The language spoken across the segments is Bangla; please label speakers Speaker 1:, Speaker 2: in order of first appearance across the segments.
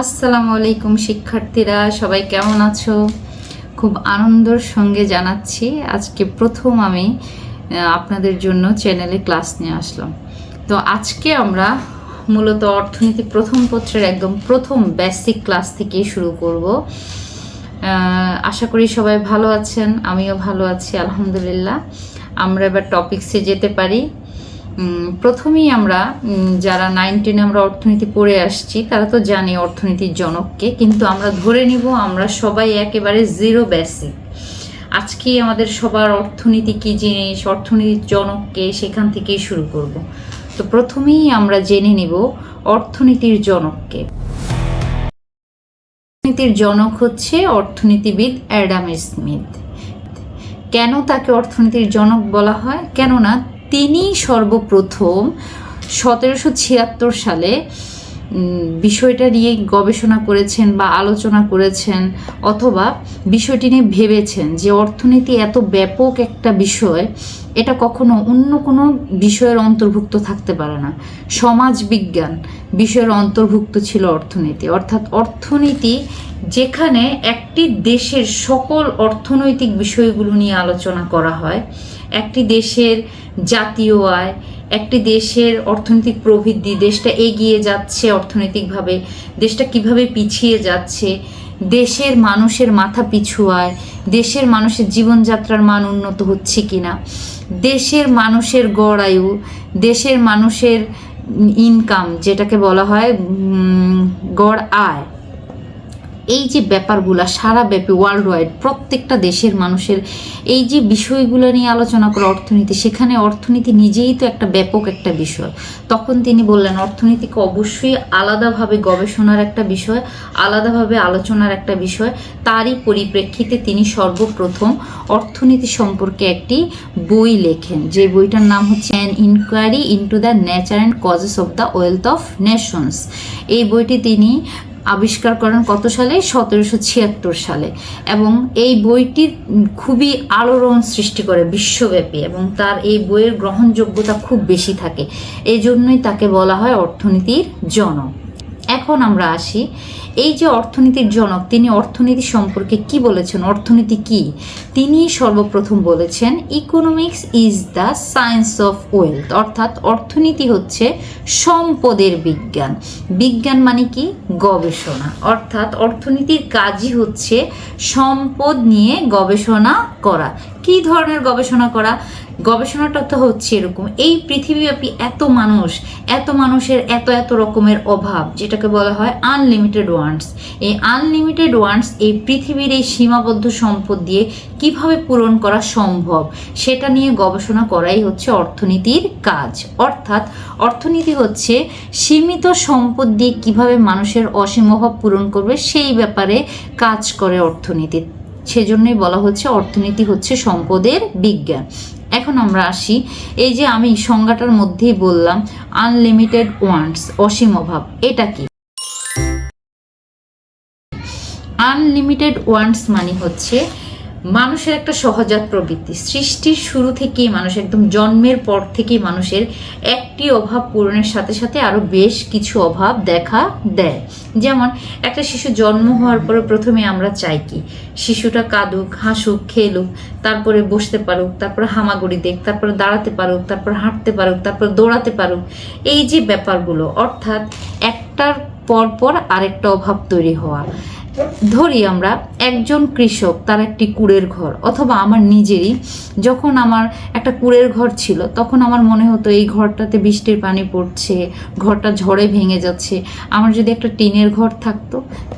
Speaker 1: আসসালামু আলাইকুম শিক্ষার্থীরা, সবাই কেমন আছো? খুব আনন্দের সঙ্গে জানাচ্ছি, আজকে প্রথম আমি আপনাদের জন্য চ্যানেলে ক্লাস নিয়ে আসলাম। তো আজকে আমরা মূলত অর্থনীতি প্রথম পত্রের একদম প্রথম বেসিক ক্লাস থেকেই শুরু করব। আশা করি সবাই ভালো আছেন, আমিও ভালো আছি, আলহামদুলিল্লাহ। আমরা এবার টপিকসে যেতে পারি। প্রথমেই আমরা যারা নাইন টেনে আমরা অর্থনীতি পড়ে আসছি, তারা তো জানি অর্থনীতির জনককে, কিন্তু আমরা ধরে নিব আমরা সবাই একেবারে জিরো বেসিক আজকে আমাদের সবার অর্থনীতি কি জিনিস, অর্থনীতির জনককে সেখান থেকেই শুরু করব। তো প্রথমেই আমরা জেনে নিব অর্থনীতির জনককে। অর্থনীতির জনক হচ্ছে অর্থনীতিবিদ অ্যাডাম স্মিথ। কেন তাকে অর্থনীতির জনক বলা হয়? কেননা তিনি সর্বপ্রথম সতেরোশো ছিয়াত্তর সালে বিষয়টা নিয়ে গবেষণা করেছেন বা আলোচনা করেছেন অথবা বিষয়টি নিয়ে ভেবেছেন যে অর্থনীতি এত ব্যাপক একটা বিষয়, এটা কখনো অন্য কোনো বিষয়ের অন্তর্ভুক্ত থাকতে পারে না। সমাজ বিজ্ঞান বিষয়ের অন্তর্ভুক্ত ছিল অর্থনীতি। অর্থাৎ অর্থনীতি যেখানে একটি দেশের সকল অর্থনৈতিক বিষয়গুলো নিয়ে আলোচনা করা হয়, একটি দেশের জাতীয় আয়। একটি দেশের অর্থনৈতিক প্রবৃদ্ধি দেশটা এগিয়ে যাচ্ছে অর্থনৈতিকভাবে। দেশটা কীভাবে পিছিয়ে যাচ্ছে? দেশের মানুষের মাথা পিছু আয়। দেশের মানুষের জীবনযাত্রার মান উন্নত হচ্ছে কিনা? দেশের মানুষের গড় আয়ু। দেশের মানুষের ইনকাম যেটাকে বলা হয় গড় আয়। এই যে ব্যাপারগুলো সারা ব্যাপী ওয়ার্ল্ড ওয়াইড প্রত্যেকটা দেশের মানুষের এই যে বিষয়গুলো নিয়ে আলোচনা করে অর্থনীতি, সেখানে অর্থনীতি নিজেই তো একটা ব্যাপক একটা বিষয়। তখন তিনি বললেন, অর্থনীতিকে অবশ্যই আলাদাভাবে গবেষণার একটা বিষয়, আলাদাভাবে আলোচনার একটা বিষয়। তারই পরিপ্রেক্ষিতে তিনি সর্বপ্রথম অর্থনীতি সম্পর্কে একটি বই লেখেন। যে বইটার নাম হচ্ছে an inquiry into the nature and causes of the wealth of nations এই বইটি তিনি আবিষ্কার করেন কত সালে? সতেরোশো ছিয়াত্তর সালে। এবং এই বইটি খুবই আলোড়ন সৃষ্টি করে বিশ্বব্যাপী এবং তার এই বইয়ের গ্রহণযোগ্যতা খুব বেশি থাকে। এই জন্যই তাকে বলা হয় অর্থনীতির জন এখন আমরা আসি এই যে অর্থনীতির জনক, তিনি অর্থনীতি সম্পর্কে কি বলেছেন, অর্থনীতি কি? তিনি সর্বপ্রথম বলেছেন economics is the science of wealth অর্থাৎ অর্থনীতি হচ্ছে সম্পদের বিজ্ঞান। বিজ্ঞান মানে কি? গবেষণা। অর্থাৎ অর্থনীতির কাজই হচ্ছে সম্পদ নিয়ে গবেষণা করা। কি ধরনের গবেষণা করা? গবেষণাটা তো হচ্ছে এরকম, এই পৃথিবীব্যাপী এত মানুষ, এত মানুষের এত এত রকমের অভাব, যেটাকে বলা হয় আনলিমিটেড ওয়ান্টস। এই আনলিমিটেড ওয়ান্টস এই পৃথিবীর এই সীমাবদ্ধ সম্পদ দিয়ে কীভাবে পূরণ করা সম্ভব, সেটা নিয়ে গবেষণা করাই হচ্ছে অর্থনীতির কাজ। অর্থাৎ অর্থনীতি হচ্ছে সীমিত সম্পদ দিয়ে কীভাবে মানুষের অসীম অভাব পূরণ করবে, সেই ব্যাপারে কাজ করে অর্থনীতি। সেজন্যই বলা হচ্ছে অর্থনীতি হচ্ছে সম্পদের বিজ্ঞান। এখন আমরা আসি, এই যে আমি সংজ্ঞাটার মধ্যেই বললাম, আনলিমিটেড ওয়ান্টস, অসীম অভাব, এটা কি? আনলিমিটেড ওয়ান্টস মানে হচ্ছে মানুষের একটা সহজাত প্রবৃত্তি। সৃষ্টির শুরু থেকেই মানুষ একদম জন্মের পর থেকেই মানুষের একটি অভাব পূরণের সাথে সাথে আরও বেশ কিছু অভাব দেখা দেয়। যেমন, একটা শিশু জন্ম হওয়ার পরে প্রথমে আমরা চাই কি? শিশুটা কাঁদুক, হাসুক, খেলুক, তারপরে বসতে পারুক, তারপরে হামাগুড়ি দেখ, তারপরে দাঁড়াতে পারুক, তারপর হাঁটতে পারুক, তারপর দৌড়াতে পারুক। এই যে ব্যাপারগুলো, অর্থাৎ একটার পর পর আরেকটা অভাব তৈরি হওয়া। ধরি আমরা একজন কৃষক, তার একটি কুড়ের ঘর অথবা আমার নিজেরই। যখন আমার একটা কুড়ের ঘর ছিল, তখন আমার মনে হতো এই ঘরটাতে বৃষ্টির পানি পড়ছে, ঘরটা ঝড়ে ভেঙে যাচ্ছে। আমার যদি একটা টিনের ঘর থাকতো,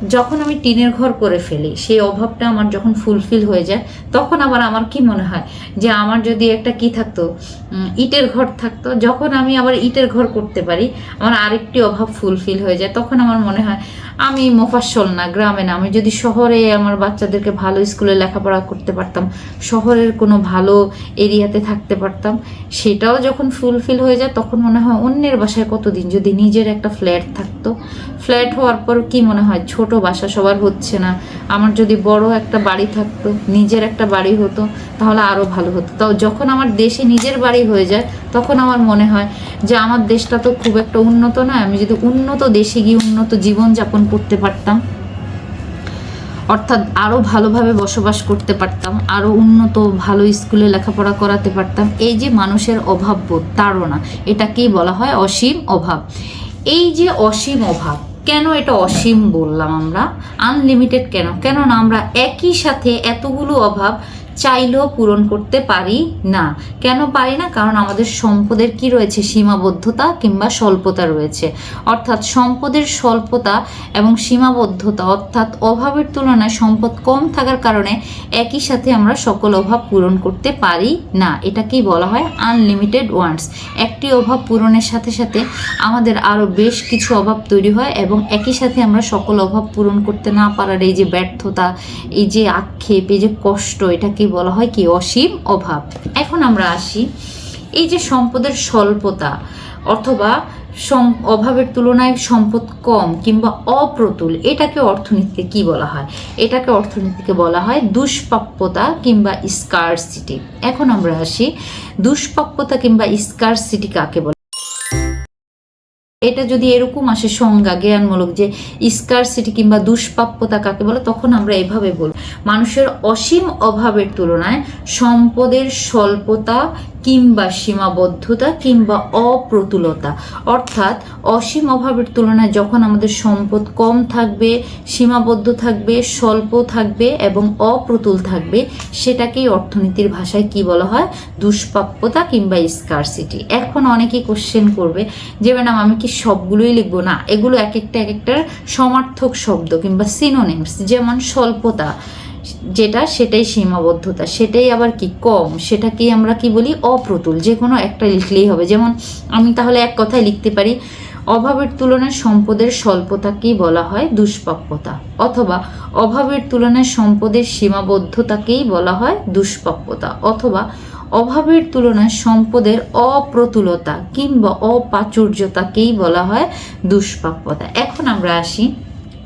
Speaker 1: যখন আমি টিনের ঘর করে ফেলি, সেই অভাবটা আমার যখন ফুলফিল হয়ে যায়, তখন আবার আমার কি মনে হয়? যে আমার যদি একটা কি থাকতো? ইটের ঘর থাকতো। যখন আমি আবার ইটের ঘর করতে পারি, আমার আরেকটি অভাব ফুলফিল হয়ে যায়, তখন আমার মনে হয় আমি মোফাসল না, গ্রামে না। আমি যদি শহরে আমার বাচ্চাদেরকে ভালো স্কুলে লেখাপড়া করতে পারতাম, শহরের কোনো ভালো এরিয়াতে থাকতে পারতাম, সেটাও যখন ফুলফিল হয়ে যায়, তখন মনে হয় অন্যের বাসায় কতদিন যদি নিজের একটা ফ্ল্যাট থাকতো। ফ্ল্যাট হওয়ার পর কি মনে হয়, ছোট বাসা সবার হচ্ছে না। আমার যদি বড় একটা বাড়ি থাকতো, নিজের একটা বাড়ি হতো, তাহলে আরও ভালো হতো। তাও যখন আমার দেশে নিজের বাড়ি হয়ে যায়, তখন আমার মনে হয় যে, আমার দেশটা তো খুব একটা উন্নত নয়। আমি যদি উন্নত দেশে গিয়ে উন্নত জীবনযাপন করতে পারতাম। অর্থাৎ আরও ভালোভাবে বসবাস করতে পারতাম আরও উন্নত, ভালো স্কুলে লেখাপড়া করাতে পারতাম। এই যে মানুষের অভাববোধ তাড়না, এটাকেই বলা হয় অসীম অভাব। এই যে অসীম অভাব, কেন এটা অসীম বললাম আমরা? আনলিমিটেড কেন? কেননা আমরা একই সাথে এতগুলো অভাব চাইলেও পূরণ করতে পারি না। কেন পারি না? কারণ আমাদের সম্পদের কি রয়েছে? সীমাবদ্ধতা কিংবা স্বল্পতা রয়েছে। অর্থাৎ সম্পদের স্বল্পতা এবং সীমাবদ্ধতা, অর্থাৎ অভাবের তুলনায় সম্পদ কম থাকার কারণে একই সাথে আমরা সকল অভাব পূরণ করতে পারি না। এটাকেই বলা হয় আনলিমিটেড ওয়ান্টস। একটি অভাব পূরণের সাথে সাথে আমাদের আরও বেশ কিছু অভাব তৈরি হয় এবং একই সাথে আমরা সকল অভাব পূরণ করতে না পারার এই যে ব্যর্থতা, এই যে আক্ষেপ, এই যে কষ্ট এটাকেই বলা হয় কি? অসীম অভাব। এখন আমরা আসি এই যে সম্পদের স্বল্পতা, অথবা সম- অভাবের তুলনায় সম্পদ কম কিংবা অপ্রতুল, এটাকে অর্থনীতিতে কি বলা হয়? এটাকে অর্থনীতিকে বলা হয় দুষ্প্রাপ্যতা কিংবা স্কারসিটি এখন আমরা আসি দুষ্প্রাপ্যতা কিংবা স্কারসিটি কাকে বলে? এটা যদি এরকম আসে সংজ্ঞা, জ্ঞানমূলক যে স্কারসিটি কিংবা দুষ্প্রাপ্যতা কাকে বলে, তখন আমরা এভাবে বলব। মানুষের অসীম অভাবের তুলনায় সম্পদের স্বল্পতা কিংবা সীমাবদ্ধতা কিংবা অপ্রতুলতা। অর্থাৎ অসীম অভাবের তুলনায় যখন আমাদের সম্পদ কম থাকবে, সীমাবদ্ধ থাকবে, স্বল্প থাকবে এবং অপ্রতুল থাকবে, সেটাকেই অর্থনীতির ভাষায় কি বলা হয়? দুষ্প্রাপ্যতা কিংবা স্কারসিটি এখন অনেকেই কোশ্চেন করবে যে, ম্যাডাম, আমি কি সবগুলোই লিখব? না, এগুলো এক একটা, এক একটার সমার্থক শব্দ কিংবা সিনোনিমস যেমন স্বল্পতা। যেটা সেটাই সীমাবদ্ধতা, সেটাই আবার কি কম, সেটাকেই আমরা কি বলি অপ্রতুল যে কোনো একটা লিখলেই হবে। যেমন আমি তাহলে এক কথায় লিখতে পারি, অভাবের তুলনায় সম্পদের স্বল্পতাকেই বলা হয় দুষ্প্রাপ্যতা অথবা অভাবের তুলনায় সম্পদের সীমাবদ্ধতাকেই বলা হয় দুষ্প্রাপ্যতা অথবা অভাবের তুলনায় সম্পদের অপ্রতুলতা কিংবা অপ্রাচুর্যতাকেই বলা হয় দুষ্প্রাপ্যতা এখন আমরা আসি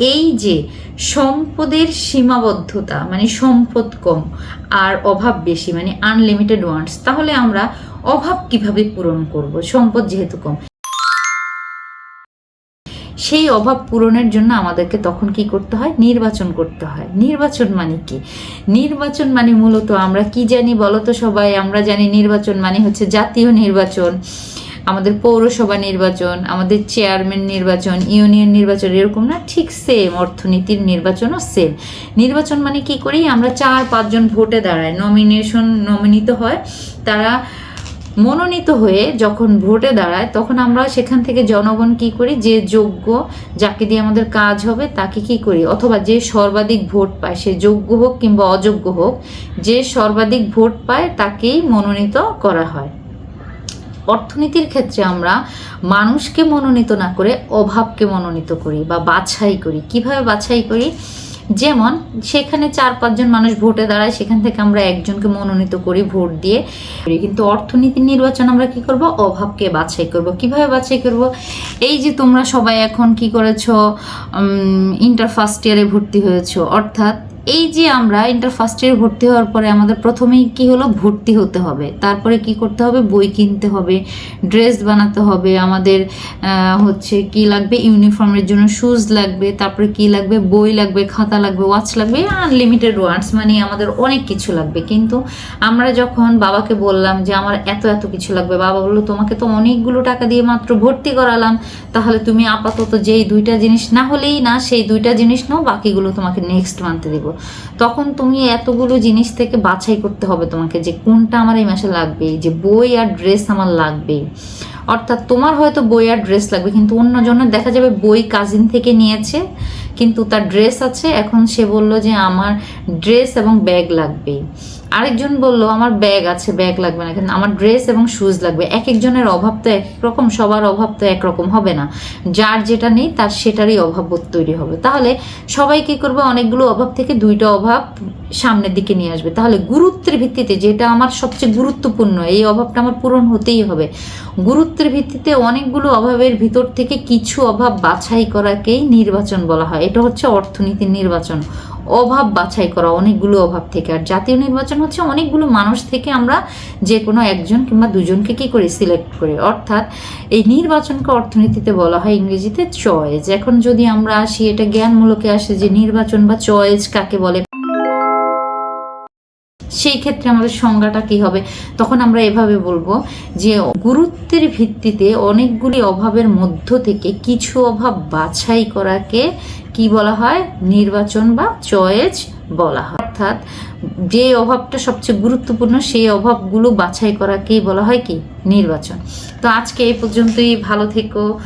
Speaker 1: এই যে সম্পদের সীমাবদ্ধতা মানে সম্পদ কম আর অভাব বেশি মানে আনলিমিটেড ওয়ান্টস তাহলে আমরা অভাব কীভাবে পূরণ করব? সম্পদ যেহেতু কম। সেই অভাব পূরণের জন্য আমাদেরকে তখন কি করতে হয়? নির্বাচন করতে হয়। নির্বাচন মানে কি? নির্বাচন মানে মূলত আমরা কি জানি বলো তো সবাই? আমরা জানি নির্বাচন মানে হচ্ছে জাতীয় নির্বাচন। আমাদের পৌরসভা নির্বাচন, আমাদের চেয়ারম্যান নির্বাচন ইউনিয়ন নির্বাচন এরকম না, ঠিক সেম অর্থনীতির নির্বাচনও সেম নির্বাচন মানে কি করি? আমরা চার পাঁচজন ভোটে দাঁড়াই। নমিনেশন নমিনিত হয়, তারা মনোনীত হয়ে যখন ভোটে দাঁড়ায়, তখন আমরা সেখান থেকে জনগণ কি করি? যে যোগ্য, যাকে দিয়ে আমাদের কাজ হবে, তাকে কি করি? অথবা যে সর্বাধিক ভোট পায়, সে যোগ্য হোক কিংবা অযোগ্য হোক, যে সর্বাধিক ভোট পায়, তাকেই মনোনীত করা হয়। অর্থনীতির ক্ষেত্রে আমরা মানুষকে মনোনীত না করে অভাবকে মনোনীত করি বা বাছাই করি। কীভাবে বাছাই করি? যেমন সেখানে চার পাঁচজন মানুষ ভোটে দাঁড়ায়, সেখান থেকে আমরা একজনকে মনোনীত করি ভোট দিয়ে। কিন্তু অর্থনীতির নির্বাচন আমরা কি করব? অভাবকে বাছাই করব। কীভাবে বাছাই করব? এই যে তোমরা সবাই এখন কি করেছ? ইন্টার ফার্স্ট ইয়ারে ভর্তি হয়েছো। অর্থাৎ এই যে আমরা ইন্টার ফার্স্ট ইয়ার ভর্তি হওয়ার পরে আমাদের প্রথমেই কি হলো? ভর্তি হতে হবে। তারপরে কি করতে হবে? বই কিনতে হবে ড্রেস বানাতে হবে, আমাদের হচ্ছে কি লাগবে? ইউনিফর্মের জন্য শুজ লাগবে, তারপরে কি লাগবে? বই লাগবে, খাতা লাগবে ওয়াচ লাগবে আনলিমিটেড ওয়ার্ডস মানে আমাদের অনেক কিছু লাগবে। কিন্তু আমরা যখন বাবাকে বললাম যে, আমার এত এত কিছু লাগবে। বাবা বলল, তোমাকে তো অনেকগুলো টাকা দিয়ে মাত্র ভর্তি করালাম। তাহলে তুমি আপাতত যেই দুইটা জিনিস না হলেই না, সেই দুইটা জিনিস নাও, বাকিগুলো তোমাকে নেক্সট মান্থে দিব। তখন তুমি এতগুলো জিনিস থেকে বাছাই করতে হবে তোমাকে যে কোনটা আমার এই মাসে লাগবে, যে বই আর ড্রেস আমার লাগবে। অর্থাৎ তোমার হয়তো বই আর ড্রেস লাগবে, কিন্তু অন্যজনের দেখা যাবে বই কাজিন থেকে নিয়েছে, কিন্তু তার ড্রেস আছে, এখন সে বলল যে আমার ড্রেস এবং ব্যাগ লাগবে। আরেকজন বলল, আমার ব্যাগ আছে ব্যাগ লাগবে না। কিন্তু আমার ড্রেস এবং শুজ লাগবে। এক একজনের অভাব তো এক রকম সবার অভাব তো একরকম হবে না। যার যেটা নেই, তার সেটারই অভাব তৈরি হবে। তাহলে সবাই কী করবে? অনেকগুলো অভাব থেকে দুইটা অভাব সামনের দিকে নিয়ে আসবে। তাহলে গুরুত্বের ভিত্তিতে যেটা আমার সবচেয়ে গুরুত্বপূর্ণ, এই অভাবটা আমার পূরণ হতেই হবে। গুরুত্বের ভিত্তিতে অনেকগুলো অভাবের ভিতর থেকে কিছু অভাব বাছাই করাকেই নির্বাচন বলা হয়। এটা হচ্ছে অর্থনীতির নির্বাচন। অভাব বাছাই করা, অনেকগুলো অভাব থেকে। আর জাতীয় নির্বাচন হচ্ছে অনেকগুলো মানুষ থেকে আমরা যে কোনো একজন কিংবা দুজনকে কি করি সিলেক্ট করি? অর্থাৎ এই নির্বাচনকে অর্থনীতিতে বলা হয় ইংরেজিতে চয়েজ এখন যদি আমরা আসি, এটা জ্ঞানমূলকে আসে যে নির্বাচন বা চয়েজ কাকে বলে? সেই ক্ষেত্রে আমাদের সংজ্ঞাটা কি হবে? তখন আমরা এভাবে বলব যে গুরুত্বের ভিত্তিতে অনেকগুলি অভাবের মধ্য থেকে কিছু অভাব বাছাই করাকে কি বলা হয়? নির্বাচন বা চয়েস বলা হয়। অর্থাৎ যে অভাবটা সবচেয়ে গুরুত্বপূর্ণ, সেই অভাবগুলো বাছাই করাকেই বলা হয় কি? নির্বাচন। তো আজকে এই পর্যন্তই। ভালো থেকো।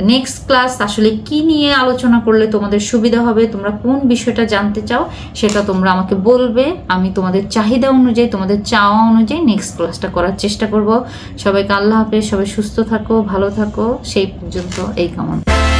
Speaker 1: নেক্সট ক্লাস আসলে কি নিয়ে আলোচনা করলে তোমাদের সুবিধা হবে? তোমরা কোন বিষয়টা জানতে চাও সেটা তোমরা আমাকে বলবে। আমি তোমাদের চাহিদা অনুযায়ী, তোমাদের চাওয়া অনুযায়ী নেক্সট ক্লাসটা করার চেষ্টা করব। সবাইকে আল্লাহ হাফেজ। সবাই সুস্থ থাকো, ভালো থাকো। সেই পর্যন্ত এই কামনা।